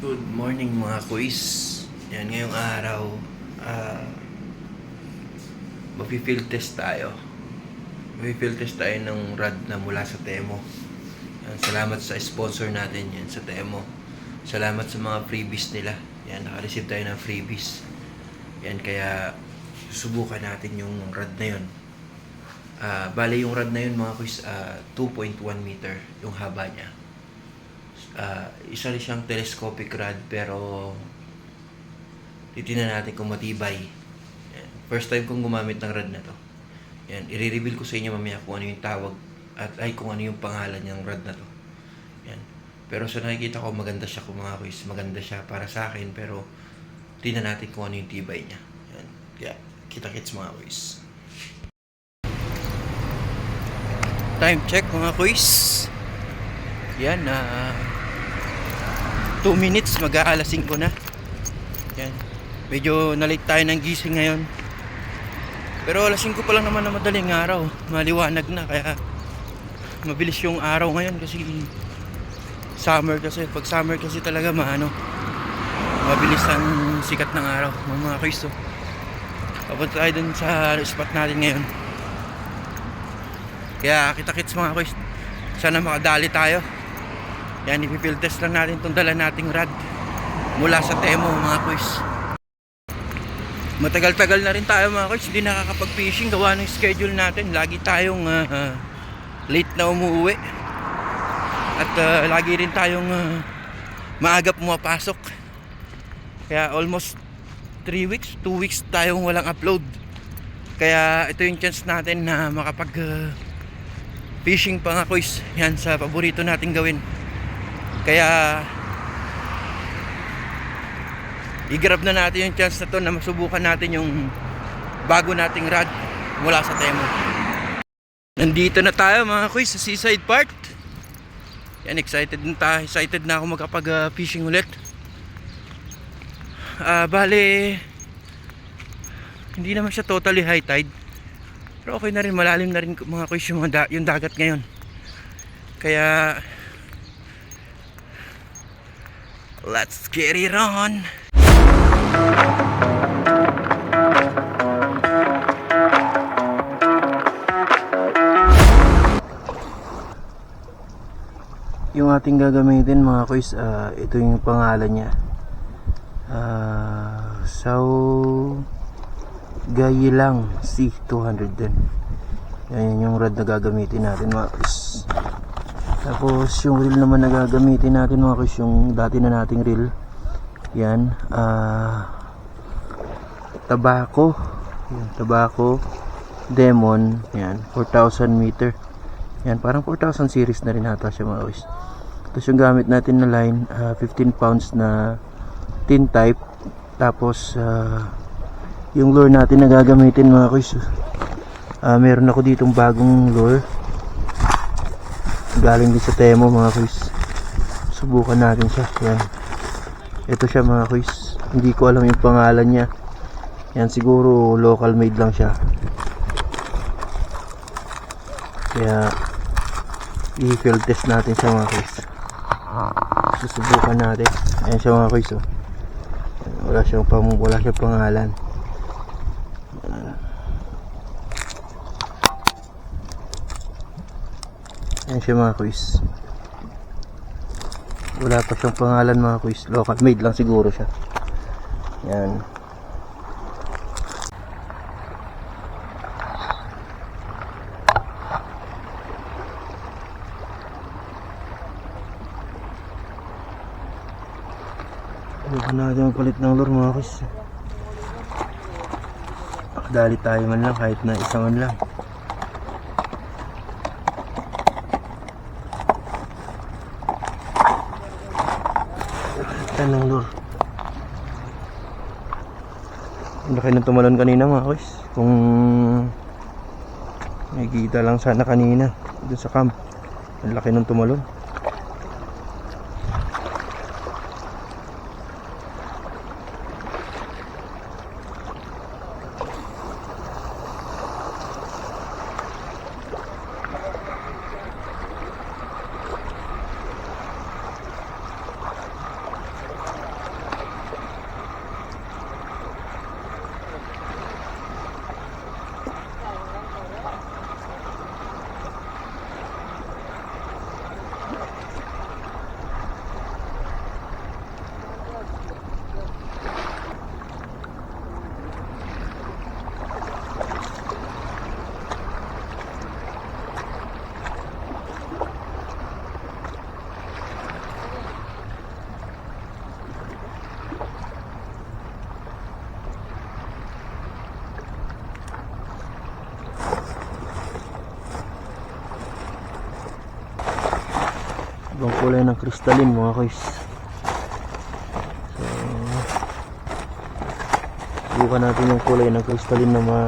Good morning mga kuis. Yan, ngayong araw, ah, mapi-field test tayo. Mapi-field test tayo ng rad na mula sa Temo. Yan, salamat sa sponsor natin yan sa Temo. Salamat sa mga freebies nila. Yan, naka-receive tayo ng freebies. Yan, kaya susubukan natin yung rad na yun. Ah, bale yung rad na yun mga kuis, ah, 2.1 meter yung haba niya ah isa rin siyang telescopic rod pero titingnan natin kung matibay. Yan. First time kong gumamit ng rod na to. Yan, i-reveal ko sa inyo mamaya kung ano yung tawag at ay kung ano yung pangalan ng rod na to. Yan. Pero sa nakikita ko maganda siya kung mga quiz, maganda siya para sa akin pero tingnan natin kung ano yung tibay niya. Yan. Kaya kita-kits mga quiz. Time check mga quiz. Yan na 2 minutes mag-aalas 5 na. Yan. Medyo na-late tayo ng gising ngayon. Pero alas 5 pa lang naman na madaling araw. Maliwanag na kaya mabilis yung araw ngayon kasi summer kasi pag summer kasi talaga maano mabilis ang sikat ng araw mga Kristo. Papunta tayo dun sa spot natin ngayon. Kaya kita-kits mga Kristo. Sana makadali tayo. Yan, ipipill test lang natin itong dala nating rad mula sa Temo mga kuys. Matagal-tagal na rin tayo mga kuys, hindi nakakapag-fishing gawa ng schedule natin. Lagi tayong ah, late na umuwi. At ah, lagi rin tayong ah, maaga pumapasok. Kaya almost 3 weeks, 2 weeks tayong walang upload. Kaya ito yung chance natin na makapag ah, fishing pa nga kuys. Yan sa paborito nating gawin. Kaya i-grab na natin yung chance na to na masubukan natin yung bago nating rod mula sa Temo. Nandito na tayo mga kuy sa seaside part. Yan excited na tayo. Excited na ako magkapag uh, fishing ulit. Ah, bale hindi naman siya totally high tide. Pero okay na rin, malalim na rin mga kuy yung, da- yung dagat ngayon. Kaya Let's get it on. Yung ating gagamitin mga kuys, ah, ito yung pangalan niya. Uh, Sau Gayilang C210. Yan yung rod na gagamitin natin mga kuys. Tapos yung reel naman na gagamitin natin mga kuys, yung dati na nating reel. Yan, ah tabako. Yan, tabako. Demon, yan, 4,000 meter. Yan, parang 4,000 series na rin ata siya mga kuys. Tapos yung gamit natin na line, ah, 15 pounds na tin type. Tapos ah, yung lure natin na gagamitin mga kuys. ah, meron ako ditong bagong lure galing din sa Temo mga kuys subukan natin siya. Yan. Ito siya mga kuys hindi ko alam yung pangalan niya. Yan siguro local made lang siya. Kaya i-field test natin siya mga kuys susubukan natin. Ayan siya mga kuys oh. wala siyang pang wala siyang pangalan Yan siya mga kuis. Wala pa siyang pangalan mga kuis. Local made lang siguro siya. Yan. Huwag na natin magpalit ng lure mga kuis. Dali tayo man lang kahit na isa man lang. Yan ng lure. Laki ng tumalon kanina mga kuys. Kung nakikita lang sana kanina dun sa camp. Ang laki ng tumalon. Kulay ng crystalline mga kuys. So, subukan natin yung kulay ng crystalline na ma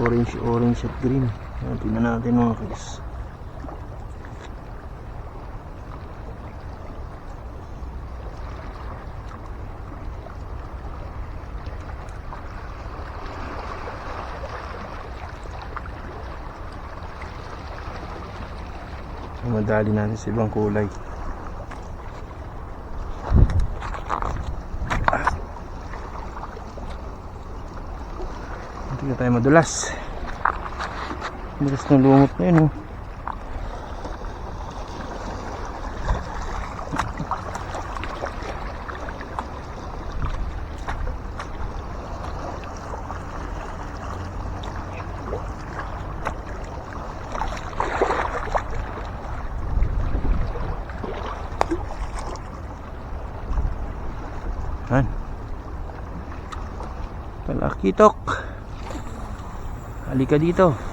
orange, orange at green. Tingnan natin mga kuys. Madali natin sa ibang kulay. Hindi na tayo madulas. Madulas ng lumot na yun. Oh. Palakitok. Halika dito.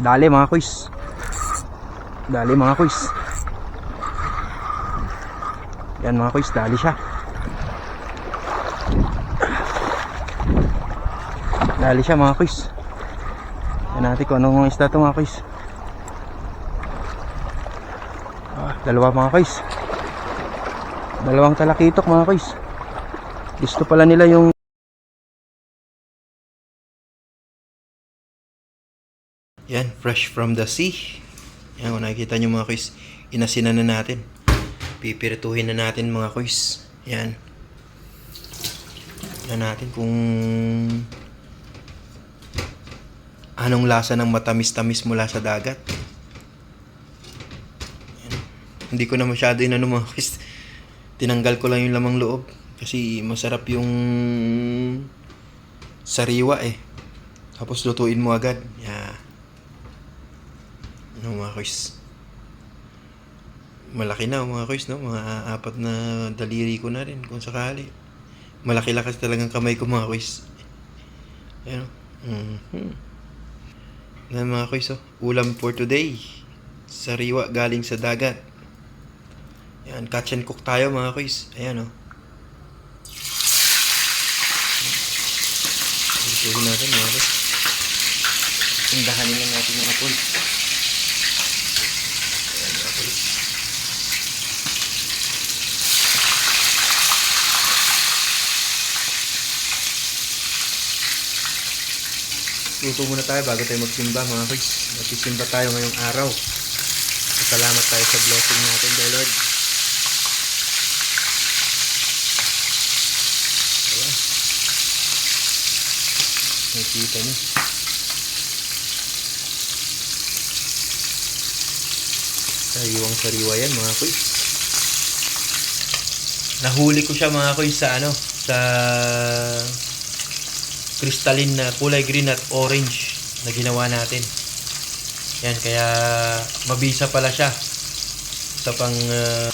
Dali mga kuys. Dali mga kuys. Yan mga kuys, dali siya. Dali siya mga kuys. Yan natin kung anong isda to mga kuys. Ah, dalawa mga kuys. Dalawang talakitok mga kuys. Gusto pala nila yung Yan, fresh from the sea. Yan, kung nakikita nyo mga kuys, inasinan na natin. Pipirituhin na natin mga kuys. Yan. Yan natin kung anong lasa ng matamis-tamis mula sa dagat. Yan. Hindi ko na masyado inano mga kuys. Tinanggal ko lang yung lamang loob. Kasi masarap yung sariwa eh. Tapos lutuin mo agad. Yeah. Mga? Malaki na mga kuys, no? Mga apat na daliri ko na rin kung sakali. Malaki lakas talagang kamay ko mga kuys. Ayan. Mm-hmm. Yan mga kuys, oh. Ulam for today. Sariwa galing sa dagat. Yan, catch and cook tayo mga kuys. Ayan, oh. Ituhin natin mga kuys. Tindahanin lang natin yung apoy. Ayan, mga kuys. Luto muna tayo bago tayo magsimba mga kuys. Magsisimba tayo ngayong araw. Salamat tayo sa blessing natin, dear Lord. Ayan. Nakikita niyo. Sariwang sariwa yan mga kuys. Nahuli ko siya mga kuys sa ano, sa crystalline na kulay green at orange na ginawa natin. Yan, kaya mabisa pala siya sa pang uh,